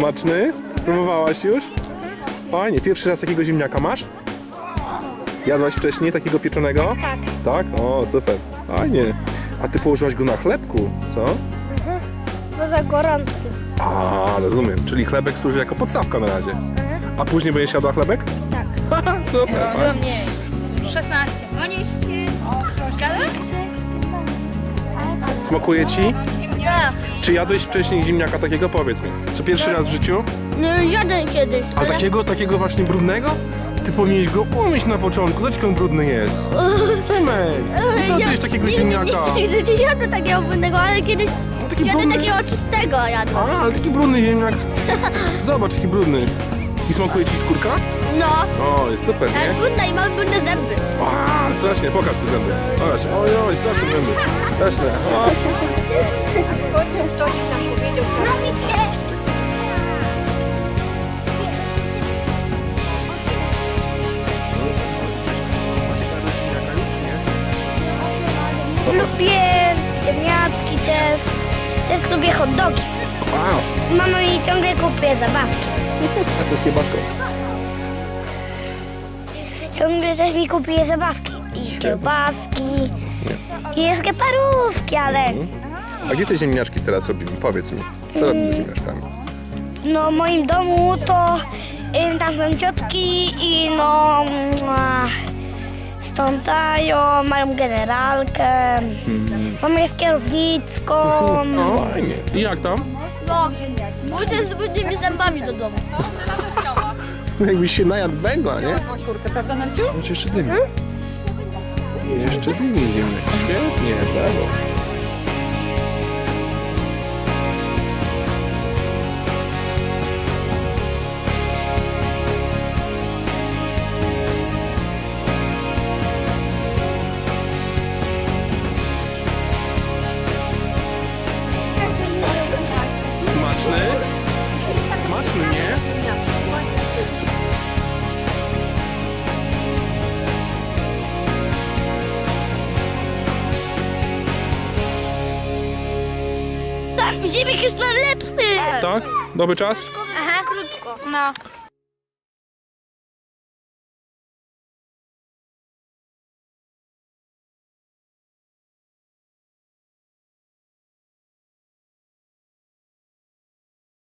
Smaczny? Próbowałaś już? Fajnie. Pierwszy raz takiego ziemniaka masz? Jadłaś wcześniej takiego pieczonego? Tak. Tak? O, super. Fajnie. A ty położyłaś go na chlebku, co? Bo za gorący. A, rozumiem. Czyli chlebek służy jako podstawka na razie. A później będziesz jadła chlebek? Tak. super. Dla mnie 16. Gonisz się? Smakuje ci? Czy jadłeś wcześniej ziemniaka takiego? Powiedz mi. Czy pierwszy raz w życiu? No jadę kiedyś, A ale... takiego, takiego właśnie brudnego? Ty powinieneś go umyć na początku. Zobacz, jak on brudny jest. No co ty jesz takiego nie, ziemniaka? Nie, nie, jadłem takiego brudnego, ale kiedyś Taki jadę brudny? takiego czystego jadłem. A, ale taki brudny ziemniak. Zobacz, jaki brudny. I smakuje ci skórka? No, O, jest super, ale nie? brudna i mam brudne zęby. A, strasznie, pokaż te zęby. Pokaż. Oj, oj, straszne zęby. Straszne. O. Lubię ziemniaczki też. Też lubię hot dogi. Wow, Mama mi ciągle kupuje zabawki. a to jest kiełbaską. Ciągle też mi kupuje zabawki. I kiełbaski. I jeszcze parówki, ale A gdzie te ziemniaczki teraz robimy? Powiedz mi. Co robimy z ziemniaczkami? no w moim domu to ym, tam są ciotki i no sprzątają, mają generalkę, mama jest kierownicką. No, fajnie. I jak tam? No, pójdę z brudnymi zębami do domu. Jakbyś się najadł węgla, nie? Kurkę, prawda, Nelciu? Znaczy jeszcze dymi. Jeszcze dymi ziemniak. Świetnie, brawo. Ziemniak jest najlepszy. Tak? Dobry czas? Aha, krótko. No.